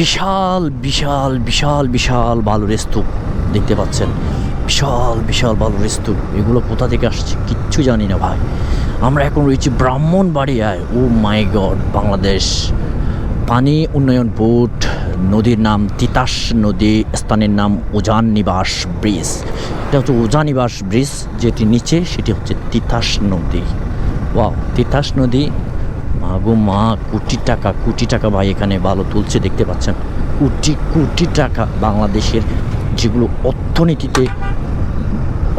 বিশাল বিশাল বিশাল বিশাল বালুর স্তূপ দেখতে পাচ্ছেন। বিশাল বিশাল বালুর স্তূপ। এগুলো কোথা থেকে আসছে কিচ্ছু জানি না ভাই। আমরা এখন রয়েছি ব্রাহ্মণবাড়িয়ায়। ও মাই গড, বাংলাদেশ পানি উন্নয়ন বোর্ড, নদীর নাম তিতাস নদী, স্থানের নাম উজান নিবাস ব্রিজ। এটা হচ্ছে উজান নিবাস ব্রিজ, যেটি নিচে, সেটি হচ্ছে তিতাস নদী। ওয়াও, তিতাস নদী গো মা, কোটি টাকা কোটি টাকা ভাই এখানে ভালো তুলছে, দেখতে পাচ্ছেন? কোটি কোটি টাকা বাংলাদেশের যেগুলো অর্থনীতিতে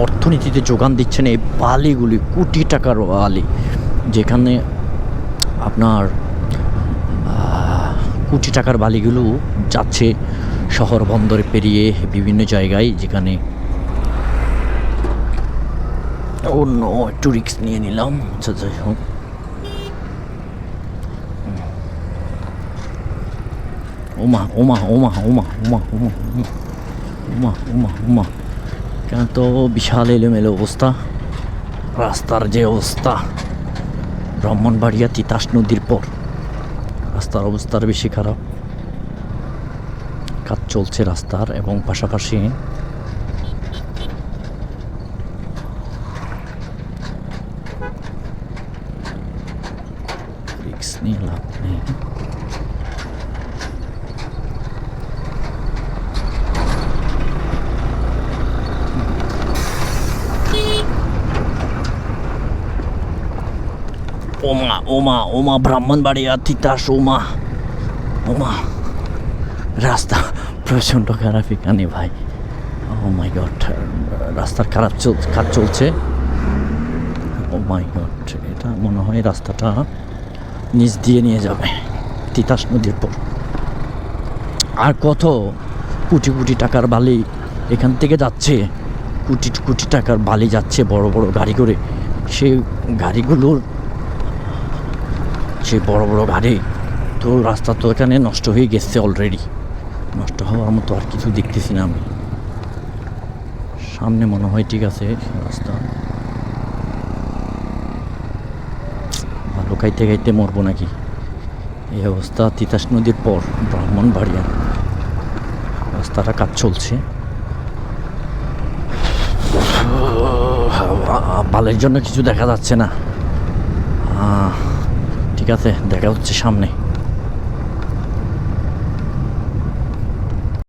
অর্থনীতিতে যোগান দিচ্ছেন এই বালিগুলি, কোটি টাকার বালি। যেখানে আপনার কোটি টাকার বালিগুলো যাচ্ছে শহর বন্দরে পেরিয়ে বিভিন্ন জায়গায়, যেখানে অন্য একটু রিক্স নিয়ে নিলাম। আচ্ছা যাই হোক। ওমা ওমা ওমা ওমা ওমা ওমা ওমা ওমা ওমা ওমা কেন তো বিশাল এলোমেলো অবস্থা রাস্তার যে অবস্থা ব্রাহ্মণবাড়িয়া তিতাস নদীর পর রাস্তার অবস্থা আরও বেশি খারাপ কাজ চলছে রাস্তার এবং পাশাপাশি রিক্স নিয়ে লাভ নেই। ওমা ওমা ওমা ব্রাহ্মণবাড়িয়া তিতাস ওমা ওমা রাস্তা প্রচণ্ড খারাপ এখানে ভাই ও মাই গড রাস্তার খারাপ চল কাজ চলছে ও মাই গড এটা মনে হয় রাস্তাটা নিচ দিয়ে নিয়ে যাবে তিতাস নদীর পর আর কত কোটি কোটি টাকার বালি এখান থেকে যাচ্ছে কোটি কোটি টাকার বালি যাচ্ছে বড় বড় গাড়ি করে সেই গাড়িগুলোর সে বড় বড় গাড়ি তো রাস্তা তো এখানে নষ্ট হয়ে গেছে অলরেডি নষ্ট হওয়ার মতো আর কিছু দেখতেছি না আমি। সামনে মনে হয় ঠিক আছে, রাস্তা। ভালো খাইতে খাইতে মরবো নাকি? এই অবস্থা তিতাস নদীর পর ব্রাহ্মণ ব্রাহ্মণবাড়িয়া। রাস্তাটা কাজ চলছে। বালের জন্য কিছু দেখা যাচ্ছে না। ঠিক দেখা হচ্ছে সামনে।